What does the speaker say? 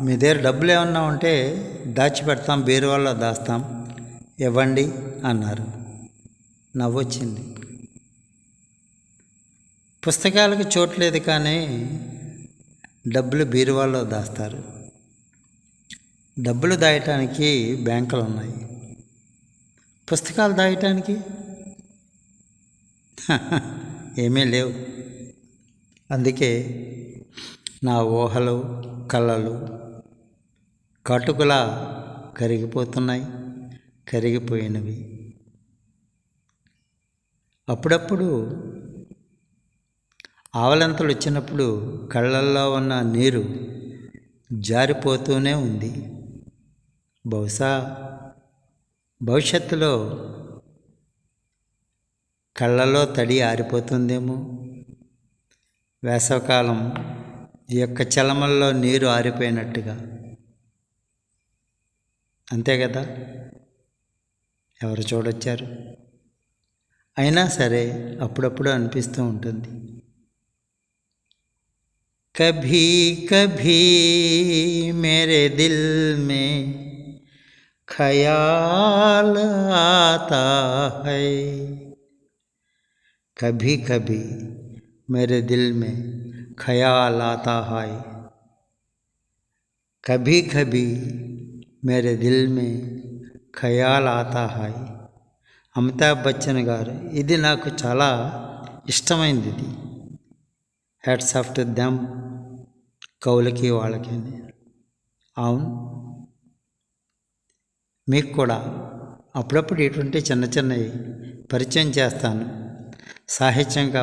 మీ దగ్గర డబ్బులు ఏమన్నా ఉంటే దాచిపెడతాం బీరువాలో దాస్తాం. ఇవ్వండి అన్నారు. నవ్వొచ్చింది. పుస్తకాలకు చోట్లేదు కానీ డబ్బులు బీరువాలో దాస్తారు. డబ్బులు దాయటానికి బ్యాంకులు ఉన్నాయి. పుస్తకాలు దాయటానికి? ఏమీ లేవు. అందుకే నా ఊహలు కళలు కటుకులా కరిగిపోతున్నాయి కరిగిపోయినవి. అప్పుడప్పుడు ఆవలంతలు వచ్చినప్పుడు కళ్ళల్లో ఉన్న నీరు జారిపోతూనే ఉంది. బహుశా భవిష్యత్తులో కళ్ళలో తడి ఆరిపోతుందేమో? వేసవకాలం ఈ యొక్క చలమల్లో నీరు ఆరిపోయినట్టుగా. అంతే కదా? ఎవరు చూడొచ్చారు? అయినా సరే అప్పుడప్పుడు అనిపిస్తూ ఉంటుంది. కభీ కభీ మేరే దిల్ మే ఖయాల్ ఆతా హై. కభీ కభీ మేరే దిల్ మే ख्याल आता है कभी कभी मेरे दिल में ఖయాల్ ఆతా హాయ్ అమితాబ్ బచ్చన్ గారు ఇది నాకు చాలా ఇష్టమైంది ఇది హ్యాట్స్ ఆఫ్ టు దెమ్ కౌలకి వాళ్ళకి అవును మీకు కూడా అప్పుడప్పుడు ఇటువంటి చిన్న చిన్నవి పరిచయం చేస్తాను సాహిత్యంగా